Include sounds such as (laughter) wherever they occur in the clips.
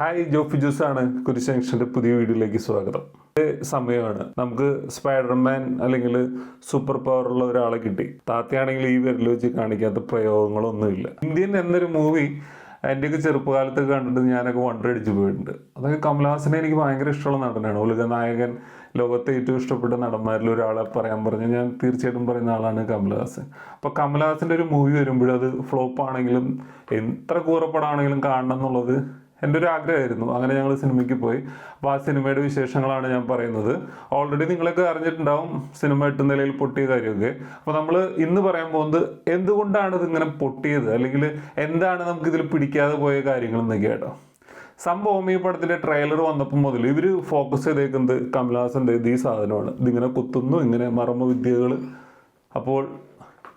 Hi Jofi Jose ആണ്. കുരിശ് ജംഗ്ഷന്റെ പുതിയ വീഡിയോയിലേക്ക് സ്വാഗതം. സമയമാണ്. നമുക്ക് സ്പൈഡർമാൻ അല്ലെങ്കിൽ സൂപ്പർ പവർ ഉള്ള ഒരാളെ കിട്ടി. താത്തയാണെങ്കിൽ ഈ വിരൽ വെച്ച് കാണിക്കാത്ത പ്രയോഗങ്ങളൊന്നുമില്ല. ഇന്ത്യൻ എന്നൊരു മൂവി എന്റെയൊക്കെ ചെറുപ്പകാലത്ത് കണ്ടിട്ട് ഞാനൊക്കെ വണ്ടർ അടിച്ചു പോയിട്ടുണ്ട്. അതൊക്കെ കമൽഹാസനെ എനിക്ക് ഭയങ്കര ഇഷ്ടമുള്ള നടനാണ്. ഉലക നായകൻ ലോകത്തെ ഏറ്റവും ഇഷ്ടപ്പെട്ട നടന്മാരിൽ ഒരാളെ പറയാൻ പറഞ്ഞു ഞാൻ തീർച്ചയായിട്ടും പറയുന്ന ആളാണ് കമൽഹാസൻ. അപ്പോൾ കമൽഹാസന്റെ ഒരു മൂവി വരുമ്പോഴത് അത് ഫ്ലോപ്പ് ആണെങ്കിലും എത്ര കൂറപ്പടാണെങ്കിലും കാണണം എന്നുള്ളത് എന്റെ ഒരു ആഗ്രഹമായിരുന്നു അങ്ങനെ ഞങ്ങൾ സിനിമയ്ക്ക് പോയി. അപ്പോൾ ആ സിനിമയുടെ വിശേഷങ്ങളാണ് ഞാൻ പറയുന്നത്. ഓൾറെഡി നിങ്ങളൊക്കെ അറിഞ്ഞിട്ടുണ്ടാവും സിനിമ എട്ട് നിലയിൽ പൊട്ടിയ കാര്യമൊക്കെ. അപ്പോൾ നമ്മൾ ഇന്ന് പറയാൻ പോകുന്നത് എന്തുകൊണ്ടാണ് ഇതിങ്ങനെ പൊട്ടിയത്? അല്ലെങ്കിൽ എന്താണ് നമുക്ക് ഇതിൽ പിടിക്കാതെ പോയ കാര്യങ്ങൾ എന്നൊക്കെ കേട്ടോ സംഭവം ഈ പടത്തിന്റെ ട്രെയിലർ വന്നപ്പോൾ മുതൽ ഇവർ ഫോക്കസ് ചെയ്തേക്കുന്നത് കമൽഹാസന്റെ ഇത് ഈ സാധനമാണ്. ഇതിങ്ങനെ കുത്തുന്നു ഇങ്ങനെ മർമ്മ വിദ്യകൾ അപ്പോൾ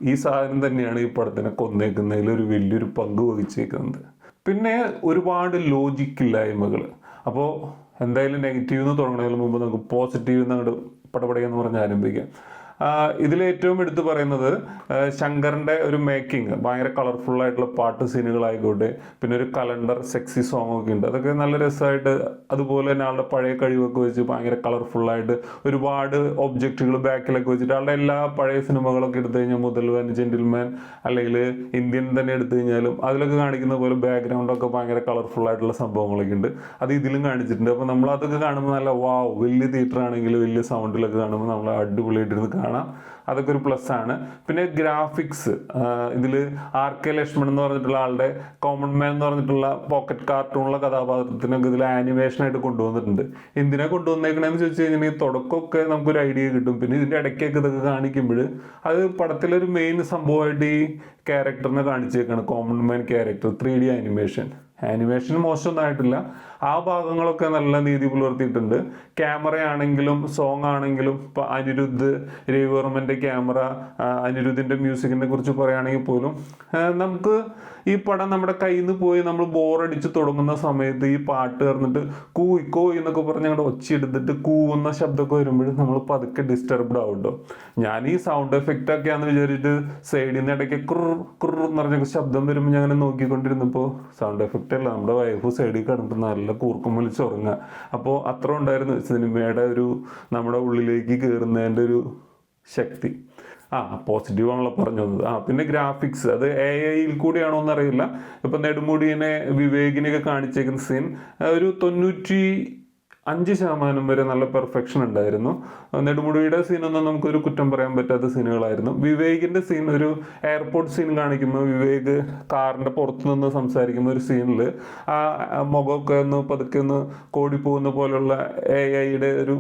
ഈ സാധനം തന്നെയാണ് ഈ പടത്തിനെ കൊന്നേക്കുന്നതിൽ ഒരു വലിയൊരു പങ്ക് വഹിച്ചേക്കുന്നത്. പിന്നെ ഒരുപാട് ലോജിക്കില്ലായ്മകൾ അപ്പോൾ എന്തായാലും നെഗറ്റീവ് എന്ന് തുടങ്ങുന്നതിന് മുമ്പ് നമുക്ക് പോസിറ്റീവ് അങ്ങോട്ട് പടപടയെന്ന് പറഞ്ഞ് ആരംഭിക്കാം. ഇതിലേറ്റവും എടുത്തു പറയുന്നത് ശങ്കറിന്റെ ഒരു മേക്കിംഗ് ഭയങ്കര കളർഫുൾ ആയിട്ടുള്ള പാട്ട് സീനുകളായിക്കോട്ടെ പിന്നെ ഒരു കലണ്ടർ സെക്സി സോങ് ഒക്കെ ഉണ്ട്. അതൊക്കെ നല്ല രസമായിട്ട് അതുപോലെ തന്നെ ആളുടെ പഴയ കഴിവൊക്കെ വെച്ച് ഭയങ്കര കളർഫുൾ ആയിട്ട് ഒരുപാട് ഒബ്ജക്റ്റുകൾ ബാക്കിലൊക്കെ വെച്ചിട്ട് ആളുടെ എല്ലാ പഴയ സിനിമകളൊക്കെ എടുത്തു കഴിഞ്ഞാൽ മുതൽവൻ ജെന്റിൽമാൻ അല്ലെങ്കിൽ ഇന്ത്യൻ തന്നെ എടുത്തു കഴിഞ്ഞാലും അതിലൊക്കെ കാണിക്കുന്ന പോലെ ബാക്ക്ഗ്രൗണ്ടൊക്കെ ഭയങ്കര കളർഫുൾ ആയിട്ടുള്ള സംഭവങ്ങളൊക്കെ ഉണ്ട്. അത് ഇതിലും കാണിച്ചിട്ടുണ്ട്. അപ്പോൾ നമ്മൾ അതൊക്കെ കാണുമ്പോൾ നല്ല വാവ് വലിയ തിയേറ്റർ ആണെങ്കിൽ വലിയ സൗണ്ടിലൊക്കെ കാണുമ്പോൾ നമ്മൾ അടിപൊളിയായിട്ടിരുന്ന് കാണാം. അതൊക്കെ ഒരു പ്ലസ് ആണ്. പിന്നെ ഗ്രാഫിക്സ് ഇതിൽ ആർ കെ ലക്ഷ്മൺ എന്ന് പറഞ്ഞിട്ടുള്ള ആളുടെ കോമൺ മാൻ എന്ന് പറഞ്ഞിട്ടുള്ള പോക്കറ്റ് കാർട്ടൂണുള്ള കഥാപാത്രത്തിനൊക്കെ ഇതിൽ ആനിമേഷനായിട്ട് കൊണ്ടുവന്നിട്ടുണ്ട്. എന്തിനാ കൊണ്ടുവന്നേക്കണെന്ന് ചോദിച്ചു കഴിഞ്ഞാൽ തുടക്കമൊക്കെ നമുക്കൊരു ഐഡിയ കിട്ടും. പിന്നെ ഇതിന്റെ ഇടയ്ക്കൊക്കെ ഇതൊക്കെ കാണിക്കുമ്പോൾ അത് പടത്തിലൊരു മെയിൻ സംഭവമായിട്ട് ഈ ക്യാരക്ടറിനെ കാണിച്ചേക്കാണ്. Common man character three D animation animation മോശമൊന്നും ആയിട്ടില്ല ആ ഭാഗങ്ങളൊക്കെ നല്ല നീതി പുലർത്തിയിട്ടുണ്ട്. ക്യാമറ ആണെങ്കിലും സോങ് ആണെങ്കിലും ഇപ്പൊ അനിരുദ്ധ് രവിവർമ്മന്റെ ക്യാമറ അനിരുദ്ധിന്റെ മ്യൂസിക്കിനെ കുറിച്ച് പറയുകയാണെങ്കിൽ പോലും നമുക്ക് ഈ പടം നമ്മുടെ കയ്യിൽ നിന്ന് പോയി നമ്മൾ ബോറടിച്ച് തുടങ്ങുന്ന സമയത്ത് ഈ പാട്ട് ചേർന്നിട്ട് കൂ ഇക്കോ എന്നൊക്കെ പറഞ്ഞ് ഞങ്ങളുടെ ഒച്ചയെടുത്തിട്ട് കൂവുന്ന ശബ്ദമൊക്കെ വരുമ്പോഴും നമ്മൾ പതുക്കെ ഡിസ്റ്റർബ്ഡ് ആവുമല്ലോ ഞാൻ ഈ സൗണ്ട് എഫക്റ്റ് ഒക്കെയാന്ന് വിചാരിച്ചിട്ട് സൈഡിൽ നിന്ന് ഇടയ്ക്ക് കുറു കുർ എന്ന് പറഞ്ഞ ശബ്ദം വരുമ്പോൾ ഞാൻ നോക്കിക്കൊണ്ടിരുന്നപ്പോൾ സൗണ്ട് എഫക്റ്റ് അല്ല. നമ്മുടെ വൈഫ് സൈഡിൽ കിടന്നിട്ട് നല്ല കൂർക്കം വിളിച്ച് ഉറങ്ങുക. അപ്പോൾ അത്ര ഉണ്ടായിരുന്നു സിനിമയുടെ ഒരു നമ്മുടെ ഉള്ളിലേക്ക് കയറുന്നതിന്റെ ഒരു ശക്തി. ആ പോസിറ്റീവ് ആണല്ലോ പറഞ്ഞു ആ പിന്നെ ഗ്രാഫിക്സ് അത് എ ഐയിൽ കൂടിയാണോ എന്നറിയില്ല. ഇപ്പം നെടുമുടിയെ വിവേകിനെയൊക്കെ കാണിച്ചേക്കുന്ന സീൻ ഒരു തൊണ്ണൂറ്റി അഞ്ച് ശതമാനം വരെ നല്ല പെർഫെക്ഷൻ ഉണ്ടായിരുന്നു. നെടുമുടിയുടെ സീനൊന്നും നമുക്കൊരു കുറ്റം പറയാൻ പറ്റാത്ത സീനുകളായിരുന്നു വിവേകിന്റെ സീൻ ഒരു എയർപോർട്ട് സീൻ കാണിക്കുമ്പോൾ വിവേക് കാറിന്റെ പുറത്തു നിന്ന് സംസാരിക്കുന്ന ഒരു സീനിൽ ആ മുഖമൊക്കെ ഒന്ന് പതുക്കെ ഒന്ന് കോടിപ്പോകുന്ന പോലുള്ള എ ഐയുടെ ഒരു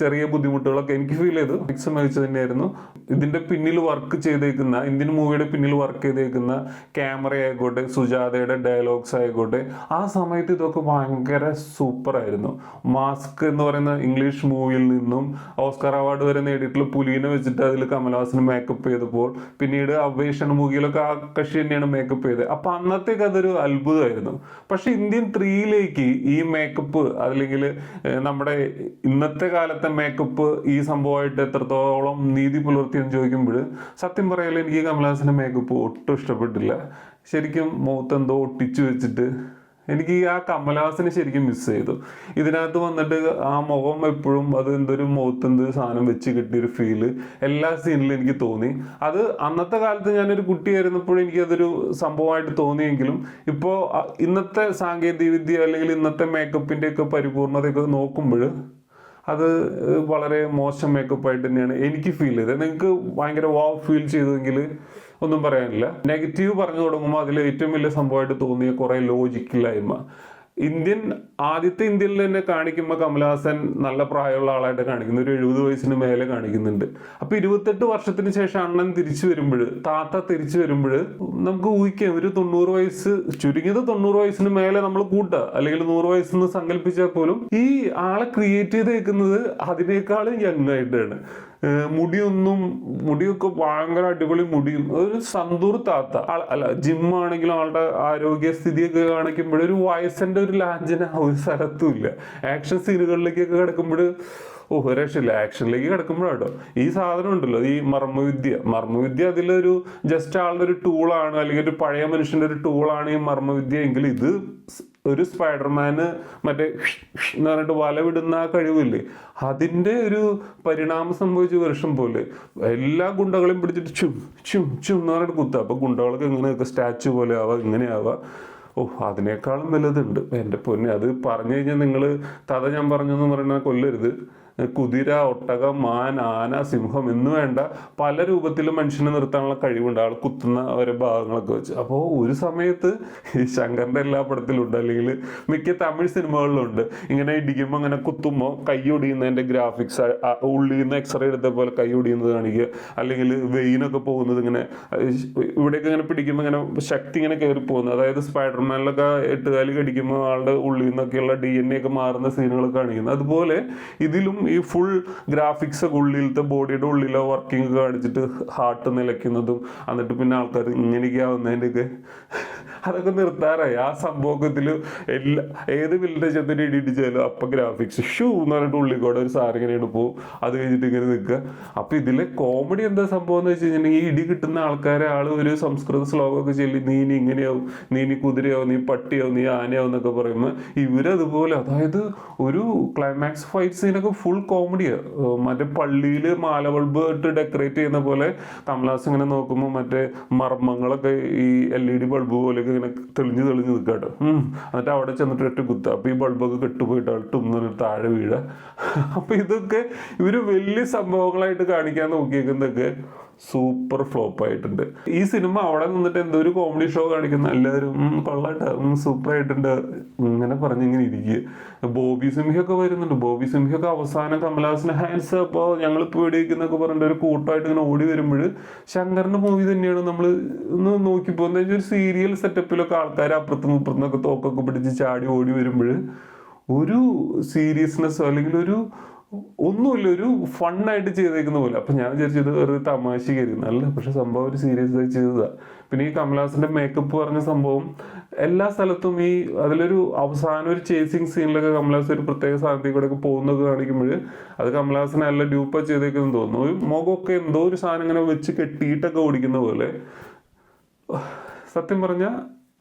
ചെറിയ ബുദ്ധിമുട്ടുകളൊക്കെ എനിക്ക് ഫീൽ ചെയ്തു. മിക്സ് തന്നെയായിരുന്നു. ഇതിന്റെ പിന്നിൽ വർക്ക് ചെയ്തേക്കുന്ന ഇന്ത്യൻ മൂവിയുടെ പിന്നിൽ വർക്ക് ചെയ്തേക്കുന്ന ക്യാമറ ആയിക്കോട്ടെ സുജാതയുടെ ഡയലോഗ്സ് ആയിക്കോട്ടെ ആ സമയത്ത് ഇതൊക്കെ ഭയങ്കര സൂപ്പർ ആയിരുന്നു. മാസ്ക് എന്ന് പറയുന്ന ഇംഗ്ലീഷ് മൂവിയിൽ നിന്നും ഓസ്കാർ അവാർഡ് വരെ നേടിയിട്ടുള്ള പുലിനെ വെച്ചിട്ട് അതിൽ കമൽഹാസന് മേക്കപ്പ് ചെയ്തപ്പോൾ പിന്നീട് അവേഷണ മൂവിയിലൊക്കെ ആ കക്ഷി തന്നെയാണ് മേക്കപ്പ് ചെയ്തത്. അപ്പൊ അന്നത്തേക്ക് അതൊരു അത്ഭുതമായിരുന്നു. പക്ഷെ ഇന്ത്യൻ ത്രീയിലേക്ക് ഈ മേക്കപ്പ് അല്ലെങ്കിൽ നമ്മുടെ ഇന്നത്തെ കാലത്തെ മേക്കപ്പ് ഈ സംഭവമായിട്ട് എത്രത്തോളം നീതി പുലർത്തി എന്ന് ചോദിക്കുമ്പോൾ സത്യം പറയാലോ എനിക്ക് കമൽഹാസന്റെ മേക്കപ്പ് ഒട്ടും ഇഷ്ടപ്പെട്ടില്ല. ശരിക്കും മുഖത്ത് എന്തോ ഒട്ടിച്ചു വെച്ചിട്ട് എനിക്ക് ആ കമലഹാസനെ ശരിക്കും മിസ് ചെയ്തു. ഇതിനകത്ത് വന്നിട്ട് ആ മുഖം എപ്പോഴും അത് എന്തൊരു മുഖത്ത് എന്ത് സാധനം വെച്ച് കിട്ടിയൊരു ഫീൽ എല്ലാ സീനിലും എനിക്ക് തോന്നി. അത് അന്നത്തെ കാലത്ത് ഞാനൊരു കുട്ടിയായിരുന്നപ്പോഴും എനിക്കതൊരു സംഭവമായിട്ട് തോന്നിയെങ്കിലും ഇപ്പോൾ ഇന്നത്തെ സാങ്കേതിക വിദ്യ അല്ലെങ്കിൽ ഇന്നത്തെ മേക്കപ്പിന്റെ ഒക്കെ പരിപൂർണതയൊക്കെ നോക്കുമ്പോൾ അത് വളരെ മോശം മേക്കപ്പ് ആയിട്ട് തന്നെയാണ് എനിക്ക് ഫീൽ ചെയ്തത്. നിങ്ങൾക്ക് ഭയങ്കര വാവ് ഫീൽ ചെയ്തെങ്കിൽ ഒന്നും പറയാനില്ല. നെഗറ്റീവ് പറഞ്ഞു തുടങ്ങുമ്പോൾ അതിൽ ഏറ്റവും വലിയ സംഭവമായിട്ട് തോന്നിയ കുറേ ലോജിക്കില്ലായ്മ ഇന്ത്യൻ ആദ്യത്തെ ഇന്ത്യയിൽ തന്നെ കാണിക്കുമ്പോൾ കമൽഹാസൻ നല്ല പ്രായമുള്ള ആളായിട്ട് കാണിക്കുന്നു. ഒരു എഴുപത് വയസ്സിന് മേലെ കാണിക്കുന്നുണ്ട്. അപ്പോൾ ഇരുപത്തെട്ട് വർഷത്തിന് ശേഷം അണ്ണൻ തിരിച്ചു വരുമ്പോൾ താത്ത തിരിച്ചു വരുമ്പോൾ നമുക്ക് ഊഹിക്കാം ഒരു തൊണ്ണൂറ് വയസ്സ് ചുരുങ്ങിയത് തൊണ്ണൂറ് വയസ്സിന് മേലെ നമ്മൾ കൂട്ടുക. അല്ലെങ്കിൽ നൂറ് വയസ്സെന്ന് സങ്കല്പിച്ചാൽ പോലും ഈ ആളെ ക്രിയേറ്റ് ചെയ്തേക്കുന്നത് അതിനേക്കാളും യങ് ആയിട്ടാണ്. മുടിയൊന്നും മുടിയൊക്കെ ഭയങ്കര അടിപൊളി മുടിയും. ഒരു സന്തൂർ താത്ത. അല്ല ജിം ആണെങ്കിലും ആളുടെ ആരോഗ്യസ്ഥിതിയൊക്കെ കാണിക്കുമ്പോൾ ഒരു വയസ്സിന്റെ ഒരു ലാഞ്ചന ഒരു സ്ഥലത്തും ഇല്ല. ആക്ഷൻ സീനുകളിലേക്കൊക്കെ കിടക്കുമ്പോൾ ഓ രക്ഷില്ല ആക്ഷനിലേക്ക് കിടക്കുമ്പോഴാട്ടോ ഈ സാധനം ഉണ്ടല്ലോ ഈ മർമ്മവിദ്യ. മർമ്മവിദ്യ അതിലൊരു ജസ്റ്റ് ആളുടെ ഒരു ടൂളാണ് അല്ലെങ്കിൽ ഒരു പഴയ മനുഷ്യന്റെ ഒരു ടൂളാണ് ഈ മർമ്മവിദ്യ. എങ്കിൽ ഇത് ഒരു സ്പൈഡർമാന് മറ്റേ എന്ന് പറഞ്ഞിട്ട് വല വിടുന്ന ആ കഴിവില്ലേ? അതിന്റെ ഒരു പരിണാമം സംഭവിച്ച വർഷം പോലെ. എല്ലാ ഗുണ്ടകളെയും പിടിച്ചിട്ട് ചും ചും ചും എന്ന് പറഞ്ഞിട്ട് കുത്തുക അപ്പൊ ഗുണ്ടകളൊക്കെ ഇങ്ങനെ സ്റ്റാച്ചു പോലെ ആവാം ഇങ്ങനെ ആവാം ഓ അതിനേക്കാളും വലുതുണ്ട്. എന്റെ പൊന്നെ അത് പറഞ്ഞു കഴിഞ്ഞാൽ നിങ്ങൾ കഥ ഞാൻ പറഞ്ഞെന്ന് പറയുന്ന കൊല്ലരുത്. കുതിര ഒട്ടകം മാൻ ആന സിംഹം എന്ന് വേണ്ട പല രൂപത്തിലും മനുഷ്യനെ നിർത്താനുള്ള കഴിവുണ്ട്. ആൾ കുത്തുന്ന ഓരോ ഭാഗങ്ങളൊക്കെ വെച്ച്. അപ്പോൾ ഒരു സമയത്ത് ഈ ശങ്കറിന്റെ എല്ലാ പടത്തിലുണ്ട്. അല്ലെങ്കിൽ മിക്ക തമിഴ് സിനിമകളിലുണ്ട്. ഇങ്ങനെ ഇടിക്കുമ്പോൾ അങ്ങനെ കുത്തുമ്പോൾ കൈ ഒടിയുന്നതിന്റെ ഗ്രാഫിക്സ് ഉള്ളിൽ നിന്ന് എക്സ്റേ എടുത്ത പോലെ കൈ ഒടിയുന്നത് കാണിക്കുക. അല്ലെങ്കിൽ വെയിനൊക്കെ പോകുന്നത് ഇങ്ങനെ ഇവിടെയൊക്കെ ഇങ്ങനെ പിടിക്കുമ്പോൾ ഇങ്ങനെ ശക്തി ഇങ്ങനെ കയറി പോകുന്നത്. അതായത് സ്പൈഡർമാനിലൊക്കെ എട്ടുകാലി കടിക്കുമ്പോൾ ആളുടെ ഉള്ളിൽ നിന്നൊക്കെയുള്ള ഡി എൻ എ ഒക്കെ മാറുന്ന സീനുകൾ കാണിക്കുന്നത്. അതുപോലെ ഇതിലും ഈ ഫുൾ ഗ്രാഫിക്സ് ഉള്ളിലത്തെ ബോഡിയുടെ ഉള്ളിലെ വർക്കിംഗ് കാണിച്ചിട്ട് ഹാർട്ട് നിലയ്ക്കുന്നതും എന്നിട്ട് പിന്നെ ആൾക്കാർ ഇങ്ങനെയൊക്കെ ആവുന്നതിന്റെയൊക്കെ അതൊക്കെ നിർത്താറായി. ആ സംഭവത്തിൽ എല്ലാ ഏത് വില്ലേജത്തിന് ഇടി ഇടിച്ചാലും അപ്പം ഗ്രാഫിക്സ് ഷൂ എന്ന് പറഞ്ഞിട്ട് ഉള്ളിൽ കൂടെ ഒരു സാർ ഇങ്ങനെ എടുപ്പോ അത് കഴിഞ്ഞിട്ട് ഇങ്ങനെ നിൽക്കുക. അപ്പം ഇതിലെ കോമഡി എന്താ സംഭവം എന്ന് വെച്ച് കഴിഞ്ഞാൽ ഈ ഇടി കിട്ടുന്ന ആൾക്കാരെ ആൾ ഒരു സംസ്കൃത ശ്ലോകമൊക്കെ ചൊല്ലി നീ ഇനി ഇങ്ങനെയാവും നീ ഇനി കുതിരയാവും നീ പട്ടിയാവും നീ ആനയാവും എന്നൊക്കെ പറയുമ്പോൾ ഇവരതുപോലെ അതായത് ഒരു ക്ലൈമാക്സ് ഫൈറ്റ് സീനൊക്കെ ഫുൾ കോമഡിയാ മറ്റേ പള്ളിയിൽ മാല ബൾബ് ഇട്ട് ഡെക്കറേറ്റ് ചെയ്യുന്ന പോലെ കമലാസ് ഇങ്ങനെ നോക്കുമ്പോൾ മറ്റേ മർമ്മങ്ങളൊക്കെ ഈ എൽ ഇ ഡി ബൾബ് പോലെയൊക്കെ ഇങ്ങനെ തെളിഞ്ഞ് തെളിഞ്ഞ് നിൽക്കാട്ടോ. എന്നിട്ട് അവിടെ ചെന്നിട്ട് ഒറ്റ കുത്തുക അപ്പോൾ ഈ ബൾബൊക്കെ കെട്ടുപോയിട്ട് അൾട്ടും താഴെ വീഴുക (laughs) അപ്പോൾ ഇതൊക്കെ ഇവർ വലിയ സംഭവങ്ങളായിട്ട് കാണിക്കാൻ നോക്കിയേക്കുന്നതൊക്കെ സൂപ്പർ ഫ്ലോപ്പ് ആയിട്ടുണ്ട്. ഈ സിനിമ അവിടെ നിന്നിട്ട് എന്തോ ഒരു കോമഡി ഷോ കാണിക്കുന്ന. എല്ലാവരും "ഉം, കൊള്ളാട്ടെ. സൂപ്പർ ആയിട്ടുണ്ട്. ഇങ്ങനെ പറഞ്ഞിങ്ങനെ ഇരിക്കുക. ബോബി സിംഹയൊക്കെ വരുന്നുണ്ട്. ബോബി സിംഹയൊക്കെ അവസാനം കമലഹാസന് ഹാൻഡ്സ് അപ്പോൾ ഞങ്ങൾ പേടിക്കുന്നൊക്കെ പറഞ്ഞിട്ട് ഒരു കൂട്ടമായിട്ട് ഇങ്ങനെ ഓടി വരുമ്പോൾ ശങ്കറിന്റെ മൂവി തന്നെയാണ് നമ്മൾ ഒന്ന് നോക്കിപ്പോ. എന്താ വെച്ചാൽ ഒരു സീരിയൽ സെറ്റപ്പിലൊക്കെ ആൾക്കാർ അപ്പുറത്തും ഇപ്പുറത്തുനിന്നൊക്കെ തോക്കൊക്കെ പിടിച്ച് ചാടി ഓടി വരുമ്പോൾ ഒരു സീരിയസ്നെസ്സോ അല്ലെങ്കിൽ ഒരു ഒന്നുമില്ല ഒരു ഫണ്ണായിട്ട് ചെയ്തേക്കുന്ന പോലെ. അപ്പൊ ഞാൻ വിചാരിച്ചത് വെറുതെ തമാശക്കായിരുന്നു അല്ല പക്ഷെ സംഭവം ഒരു സീരിയസ് ആയി ചെയ്തതാ. പിന്നെ ഈ കമലഹാസന്റെ മേക്കപ്പ് പറഞ്ഞ സംഭവം എല്ലാ സ്ഥലത്തും ഈ അതിലൊരു അവസാനം ഒരു ചേസിങ് സീനിലൊക്കെ കമലഹാസൻ ഒരു പ്രത്യേക സ്ഥാനത്തേക്ക് കൂടെ ഒക്കെ പോകുന്നൊക്കെ കാണിക്കുമ്പോൾ അത് കമലഹാസനെ നല്ല ഡ്യൂപ്പ ചെയ്തേക്കെന്ന് തോന്നുന്നു. ഒരു മുഖമൊക്കെ എന്തോ ഒരു സാധനം ഇങ്ങനെ വെച്ച് കെട്ടിയിട്ടൊക്കെ ഓടിക്കുന്ന പോലെ. സത്യം പറഞ്ഞ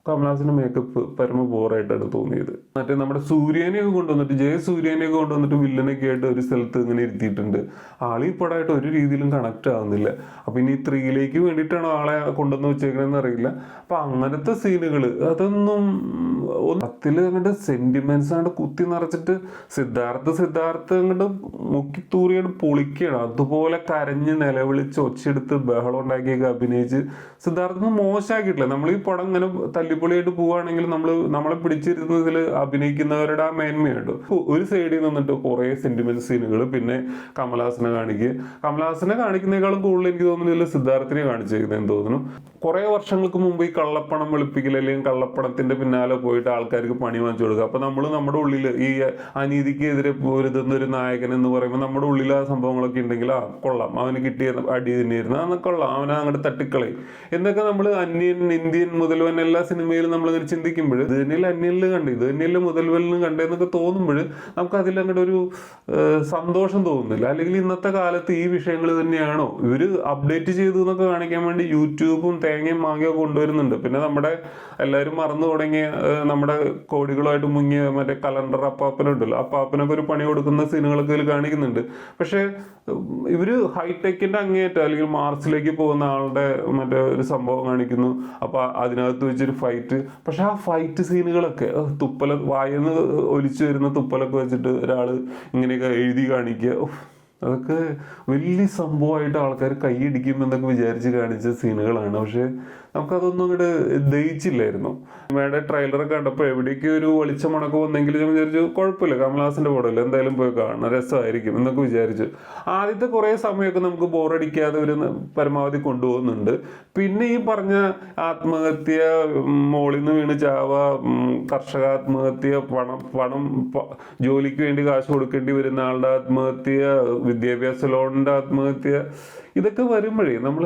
കമലഹാസന്റെ മേക്കപ്പ് പരമ ബോറായിട്ടാണ് തോന്നിയത്. മറ്റേ നമ്മുടെ സൂര്യനെയൊക്കെ കൊണ്ടുവന്നിട്ട് ജയ സൂര്യനെയൊക്കെ കൊണ്ടുവന്നിട്ട് വില്ലനൊക്കെ ആയിട്ട് ഒരു സ്ഥലത്ത് ഇങ്ങനെ ഇരുത്തിയിട്ടുണ്ട്. ആളീ പടമായിട്ട് ഒരു രീതിയിലും കണക്ട് ആവുന്നില്ല. അപ്പൊ ഇനി ത്രീയിലേക്ക് വേണ്ടിയിട്ടാണോ ആളെ കൊണ്ടുവന്ന് വെച്ചേക്കണെന്ന് അറിയില്ല. അപ്പൊ അങ്ങനത്തെ സീനുകൾ അതൊന്നും പത്തിൽ അങ്ങോട്ട് സെന്റിമെന്റ്സ് അങ്ങോട്ട് കുത്തി നിറച്ചിട്ട് സിദ്ധാർത്ഥ സിദ്ധാർത്ഥ അങ്ങോട്ട് മുക്കിത്തൂറിയാണ് പൊളിക്കുകയാണ്. അതുപോലെ കരഞ്ഞ് നിലവിളിച്ച് ഒച്ചെടുത്ത് ബഹളം ഉണ്ടാക്കിയൊക്കെ അഭിനയിച്ച് സിദ്ധാർത്ഥ മോശമാക്കിയിട്ടില്ല. നമ്മൾ ഈ പടം ഇങ്ങനെ തല്ലിപ്പൊളിയായിട്ട് പോവുകയാണെങ്കിൽ നമ്മൾ നമ്മളെ പിടിച്ചിരുന്നതിൽ അഭിനയിക്കുന്നവരുടെ ആ മേന്മയുണ്ട് ഒരു സൈഡിൽ നിന്നിട്ട് കുറേ സെന്റിമെന്റ് സീനുകൾ പിന്നെ കമലഹാസനെ കാണിക്കുക കമലഹാസനെ കാണിക്കുന്നതിനേക്കാളും കൂടുതൽ എനിക്ക് തോന്നുന്നില്ല സിദ്ധാർത്ഥിനെ എന്ന് തോന്നുന്നു. കുറേ വർഷങ്ങൾക്ക് മുമ്പ് ഈ കള്ളപ്പണം വെളുപ്പിക്കൽ അല്ലെങ്കിൽ കള്ളപ്പണത്തിന്റെ പിന്നാലെ പോയിട്ട് ആൾക്കാർക്ക് പണി വാങ്ങിച്ചു കൊടുക്കുക. അപ്പൊ നമ്മൾ നമ്മുടെ ഉള്ളിൽ ഈ അനീതിക്കെതിരെ പൊരുതുന്ന ഒരു നായകൻ എന്ന് പറയുമ്പോൾ നമ്മുടെ ഉള്ളിൽ ആ സംഭവങ്ങളൊക്കെ ഉണ്ടെങ്കിൽ ആ കൊള്ളാം. അവന് കിട്ടിയ അടി തന്നെയായിരുന്നു. അന്ന് കൊള്ളാം. അവനെ അങ്ങോട്ട് തട്ടിക്കളയും. എന്നൊക്കെ നമ്മൾ അന്യൻ ഇന്ത്യൻ മുതൽ എല്ലാ സിനിമയിലും നമ്മൾ ഇങ്ങനെ ചിന്തിക്കുമ്പോൾ ഇത് തന്നെയല്ല അന്യനിൽ കണ്ട് ഇത് തന്നെയല്ല മുതൽവനിലും കണ്ടെന്നൊക്കെ തോന്നുമ്പോൾ നമുക്ക് അതിൽ അങ്ങോട്ട് ഒരു സന്തോഷം തോന്നുന്നില്ല. അല്ലെങ്കിൽ ഇന്നത്തെ കാലത്ത് ഈ വിഷയങ്ങൾ തന്നെയാണോ? ഇവർ അപ്ഡേറ്റ് ചെയ്തു എന്നൊക്കെ കാണിക്കാൻ വേണ്ടി യൂട്യൂബും തേങ്ങയും മാങ്ങയൊക്കെ കൊണ്ടുവരുന്നുണ്ട്. പിന്നെ നമ്മുടെ എല്ലാവരും മറന്നു തുടങ്ങിയ നമ്മുടെ കോടികളായിട്ട് മുങ്ങിയ മറ്റേ കലണ്ടർ അപ്പാപ്പനുണ്ടല്ലോ. അപ്പാപ്പനൊക്കെ ഒരു പണി കൊടുക്കുന്ന സീനുകളൊക്കെ ഇതിൽ കാണിക്കുന്നുണ്ട്. പക്ഷേ ഇവർ ഇവർ ഹൈടെക്കിന്റെ അങ്ങേയറ്റം അല്ലെങ്കിൽ മാർസിലേക്ക് പോകുന്ന ആളുടെ മറ്റേ ഒരു സംഭവം കാണിക്കുന്നു. അപ്പോൾ അതിനകത്ത് വെച്ചൊരു ഫൈറ്റ് പക്ഷെ ആ ഫൈറ്റ് സീനുകളൊക്കെ തുപ്പല വായന്ന് ഒലിച്ചു വരുന്ന തുപ്പലൊക്കെ വെച്ചിട്ട് ഒരാൾ ഇങ്ങനെയൊക്കെ എഴുതി കാണിക്കുക. അതൊക്കെ വലിയ സംഭവമായിട്ട് ആൾക്കാർ കൈയടിക്കും എന്നൊക്കെ വിചാരിച്ച് കാണിച്ച സീനുകളാണ് പക്ഷെ നമുക്കതൊന്നും അങ്ങോട്ട് ദഹിച്ചില്ലായിരുന്നു. മേടെ ട്രെയിലറൊക്കെ കണ്ടപ്പോൾ എവിടേക്ക് ഒരു വെളിച്ചമണക്ക് വന്നെങ്കിലും ഞാൻ വിചാരിച്ചു കുഴപ്പമില്ല കമലഹാസന്റെ പടമല്ല എന്തായാലും പോയി കാണണം രസമായിരിക്കും എന്നൊക്കെ വിചാരിച്ചു. ആദ്യത്തെ കുറേ സമയമൊക്കെ നമുക്ക് ബോറടിക്കാതെ ഒരു പരമാവധി കൊണ്ടുപോകുന്നുണ്ട്. പിന്നെ ഈ പറഞ്ഞ ആത്മഹത്യ മോളിൽ നിന്ന് വീണ് ചാവ കർഷക ആത്മഹത്യ പണം പണം ജോലിക്ക് വേണ്ടി കാശ് കൊടുക്കേണ്ടി വരുന്ന ആളുടെ ആത്മഹത്യ വിദ്യാഭ്യാസ ലോണിന്റെ ആത്മഹത്യ ഇതൊക്കെ വരുമ്പോഴേ നമ്മൾ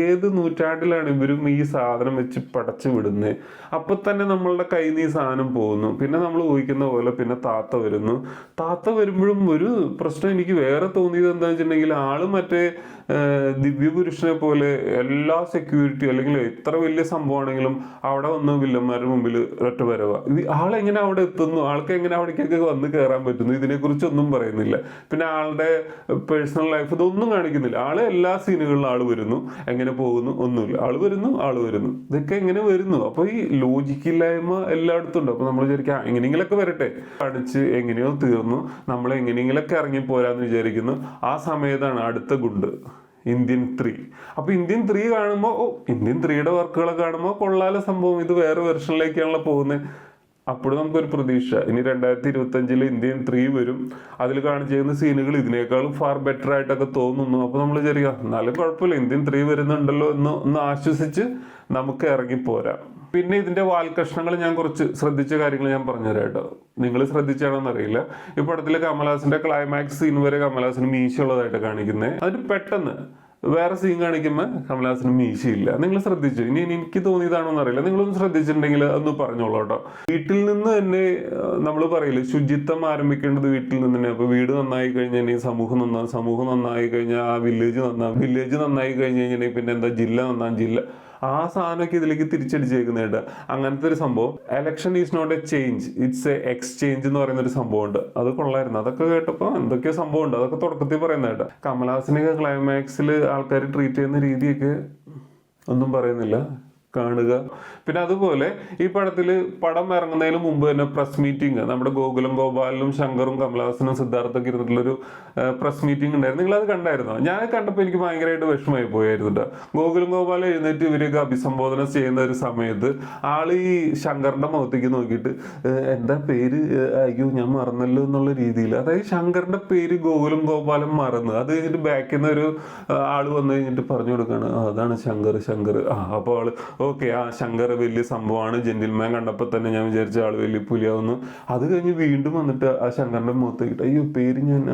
ഏത് നൂറ്റാണ്ടിലാണ് ഇവരും ഈ സാധനം വെച്ച് പടച്ചു വിടുന്നത് അപ്പൊ തന്നെ നമ്മളുടെ കയ്യിൽ നിന്ന് ഈ സാധനം പോകുന്നു. പിന്നെ നമ്മൾ ഊഹിക്കുന്ന പോലെ പിന്നെ താത്ത വരുന്നു. താത്ത വരുമ്പോഴും ഒരു പ്രശ്നം എനിക്ക് വേറെ തോന്നിയത് എന്താണെന്ന് വെച്ചിട്ടുണ്ടെങ്കിൽ ആൾ മറ്റേ ദിവ്യപുരുഷനെ പോലെ എല്ലാ സെക്യൂരിറ്റി അല്ലെങ്കിൽ എത്ര വലിയ സംഭവമാണെങ്കിലും അവിടെ വന്ന് വില്ലന്മാരുടെ മുമ്പിൽ ഒറ്റ വരവ. ആളെങ്ങനെ അവിടെ എത്തുന്നു? ആൾക്ക് എങ്ങനെ അവിടേക്കൊക്കെ വന്ന് കയറാൻ പറ്റുന്നു? ഇതിനെക്കുറിച്ചൊന്നും പറയുന്നില്ല. പിന്നെ ആളുടെ പേഴ്സണൽ ലൈഫ് ഇതൊന്നും കാണിക്കുന്നില്ല ആൾ എല്ലാ സീനുകളിലും ആൾ വരുന്നു. എങ്ങനെ പോകുന്നു? ഒന്നുമില്ല. ആൾ വരുന്നു ആൾ വരുന്നു. ഇതൊക്കെ എങ്ങനെ വരുന്നു. അപ്പൊ ഈ ലോജിക്കില്ലായ്മ എല്ലായിടത്തും ഉണ്ട്. അപ്പൊ നമ്മൾ വിചാരിക്കാം "ആ, എങ്ങനെയെങ്കിലൊക്കെ വരട്ടെ. അടിച്ച് എങ്ങനെയോ തീർന്നു. നമ്മൾ എങ്ങനെയെങ്കിലൊക്കെ ഇറങ്ങി പോരാന്ന് വിചാരിക്കുന്നു. ആ സമയത്താണ് അടുത്ത ഗുണ്ട്. Indian three. അപ്പൊ ഇന്ത്യൻ ത്രീ കാണുമ്പോൾ ഓ ഇന്ത്യൻ ത്രീയുടെ വർക്കുകളൊക്കെ കാണുമ്പോൾ കൊള്ളാല സംഭവം. ഇത് വേറെ വെർഷനിലേക്കാണല്ലോ പോകുന്നത് അപ്പോഴും നമുക്കൊരു പ്രതീക്ഷ. ഇനി രണ്ടായിരത്തി ഇരുപത്തി അഞ്ചിൽ ഇന്ത്യൻ ത്രീ വരും. അതിൽ കാണിച്ചിരുന്ന സീനുകൾ ഇതിനേക്കാളും ഫാർ ബെറ്റർ ആയിട്ടൊക്കെ തോന്നുന്നു. അപ്പോൾ നമ്മൾ ചെറിയ എന്നാലും കുഴപ്പമില്ല ഇന്ത്യൻ ത്രീ വരുന്നുണ്ടല്ലോ എന്ന് ഒന്ന് ആശ്വസിച്ച് നമുക്ക് ഇറങ്ങിപ്പോരാം. പിന്നെ ഇതിന്റെ വാൽകഷ്ണങ്ങൾ ഞാൻ കുറച്ച് ശ്രദ്ധിച്ച കാര്യങ്ങൾ ഞാൻ പറഞ്ഞുതരാം കേട്ടോ. നിങ്ങൾ ശ്രദ്ധിച്ചാണെന്ന് അറിയില്ല. ഈ പടത്തിലെ കമലഹാസിന്റെ ക്ലൈമാക്സ് സീൻ വരെ കമലഹാസിന് മീശയുള്ളതായിട്ട് കാണിക്കുന്നത് അതിന് പെട്ടെന്ന് വേറെ സീൻ കാണിക്കുമ്പോൾ കമലഹാസന് മീശയില്ല. നിങ്ങൾ ശ്രദ്ധിച്ചു? ഇനി ഇനി എനിക്ക് തോന്നിയതാണോ അറിയില്ല. നിങ്ങളൊന്ന് ശ്രദ്ധിച്ചിട്ടുണ്ടെങ്കിൽ ഒന്ന് പറഞ്ഞോളൂ കേട്ടോ. വീട്ടിൽ നിന്ന് തന്നെ നമ്മൾ പറയില്ലേ ശുചിത്വം ആരംഭിക്കേണ്ടത് വീട്ടിൽ നിന്ന് തന്നെ. അപ്പൊ വീട് നന്നായി കഴിഞ്ഞാൽ സമൂഹം നന്നാ സമൂഹം നന്നായി കഴിഞ്ഞാൽ ആ വില്ലേജ് നന്നാ. വില്ലേജ് നന്നായി കഴിഞ്ഞ് കഴിഞ്ഞാൽ പിന്നെ എന്താ? ജില്ല നന്നാ ജില്ല ആ സാധനമൊക്കെ ഇതിലേക്ക് തിരിച്ചടിച്ചേക്കുന്നുണ്ട് അങ്ങനത്തെ ഒരു സംഭവം. Election is not a change it's a exchange എന്ന് പറയുന്ന ഒരു സംഭവമുണ്ട്. അത് കൊള്ളായിരുന്നു. അതൊക്കെ കേട്ടപ്പോൾ എന്തൊക്കെയോ സംഭവമുണ്ട്. അതൊക്കെ തുടക്കത്തിൽ പറയുന്നതായിട്ട്. കേട്ടോ ക്ലൈമാക്സിൽ ആൾക്കാർ ട്രീറ്റ് ചെയ്യുന്ന രീതിയൊക്കെ ഒന്നും പറയുന്നില്ല. കാണുക. പിന്നെ അതുപോലെ ഈ പടത്തിൽ പടം ഇറങ്ങുന്നതിന് മുമ്പ് തന്നെ പ്രസ് മീറ്റിംഗ് നമ്മുടെ ഗോകുലം ഗോപാലിനും ശങ്കറും കമലഹാസനും സിദ്ധാർത്ഥൊക്കെ ഇരുന്നിട്ടുള്ളൊരു പ്രസ് മീറ്റിംഗ് ഉണ്ടായിരുന്നു. നിങ്ങൾ അത് കണ്ടായിരുന്നോ? ഞാൻ കണ്ടപ്പോൾ എനിക്ക് ഭയങ്കരമായിട്ട് വിഷമമായി പോയായിരുന്നു ഗോകുലം ഗോപാൽ എഴുന്നേറ്റ് ഇവരെയൊക്കെ അഭിസംബോധന ചെയ്യുന്ന ഒരു സമയത്ത് ആൾ ഈ ശങ്കറിന്റെ മുഖത്തേക്ക് നോക്കിയിട്ട് എന്താ പേര്? അയ്യോ ഞാൻ മറന്നല്ലോ എന്നുള്ള രീതിയിൽ. അതായത് ശങ്കറിന്റെ പേര് ഗോകുലം ഗോപാലൻ മറന്നു. അത് കഴിഞ്ഞിട്ട് ബാക്കിൽ നിന്ന് ഒരു ആൾ വന്നു കഴിഞ്ഞിട്ട് പറഞ്ഞു കൊടുക്കാണ് അതാണ് ശങ്കർ ശങ്കർ. ആ അപ്പോൾ ആൾ ഓക്കെ ആ ശങ്കർ വലിയ സംഭവമാണ്. ജെന്റിൽമാൻ കണ്ടപ്പോൾ തന്നെ ഞാൻ വിചാരിച്ച ആൾ വലിയ പുലിയാവുന്നു. അത് കഴിഞ്ഞ് വീണ്ടും വന്നിട്ട് ആ ശങ്കറിന്റെ മുഖത്തേക്കിട്ട് അയ്യോ പേര് ഞാൻ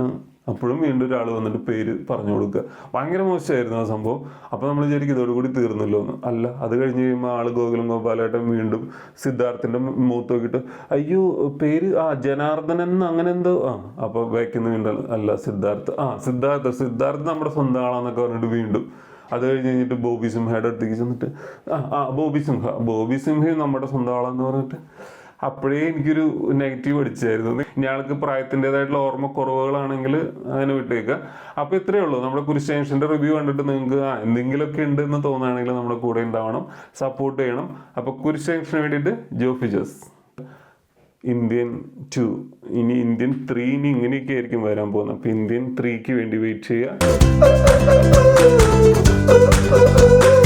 അപ്പോഴും വീണ്ടും ഒരാൾ വന്നിട്ട് പേര് പറഞ്ഞു കൊടുക്കുക. ഭയങ്കര മോശമായിരുന്നു ആ സംഭവം. അപ്പോൾ നമ്മൾ വിചാരിക്കും ഇതോടുകൂടി തീർന്നല്ലോ എന്ന്. അല്ല അത് കഴിഞ്ഞ് കഴിയുമ്പോൾ ആൾ ഗോകുലം ഗോപാലേട്ടൻ വീണ്ടും സിദ്ധാർത്ഥിന്റെ മുഖത്ത് നോക്കിയിട്ട് അയ്യോ പേര് ആ ജനാർദ്ദനൻ എന്ന് അങ്ങനെ എന്തോ. ആ അപ്പൊ വയ്ക്കുന്ന വീണ്ടും അല്ല സിദ്ധാർത്ഥ് ആ സിദ്ധാർത്ഥ സിദ്ധാർത്ഥ് നമ്മുടെ സ്വന്തം ആളാന്നൊക്കെ പറഞ്ഞിട്ട് വീണ്ടും അത് കഴിഞ്ഞ് കഴിഞ്ഞിട്ട് ബോബി സിംഹയുടെ അടുത്തേക്ക് ചെന്നിട്ട് ആ ബോബി സിംഹ ബോബി സിംഹയും നമ്മുടെ സ്വന്തം ആളാന്ന് പറഞ്ഞിട്ട് അപ്പോഴേ എനിക്കൊരു നെഗറ്റീവ് അടിച്ചായിരുന്നു. ഇയാൾക്ക് പ്രായത്തിന്റെതായിട്ടുള്ള ഓർമ്മ കുറവുകളാണെങ്കിൽ അങ്ങനെ വിട്ടേക്കുക അപ്പോൾ ഇത്രയേ ഉള്ളൂ. നമ്മുടെ കുരിശേഷന്റെ റിവ്യൂ കണ്ടിട്ട് നിങ്ങൾക്ക് എന്തെങ്കിലുമൊക്കെ ഉണ്ട് എന്ന് തോന്നുകയാണെങ്കിൽ നമ്മുടെ കൂടെ ഉണ്ടാവണം. സപ്പോർട്ട് ചെയ്യണം. അപ്പോൾ കുരിശേഷന് വേണ്ടിയിട്ട് ജോഫിജസ് ഇന്ത്യൻ ടു ഇനി ഇന്ത്യൻ ത്രീ ഇനി ഇങ്ങനെയൊക്കെ ആയിരിക്കും വരാൻ പോകുന്നത്. അപ്പോൾ ഇന്ത്യൻ ത്രീക്ക് വേണ്ടി വെയിറ്റ് ചെയ്യുക. (laughs)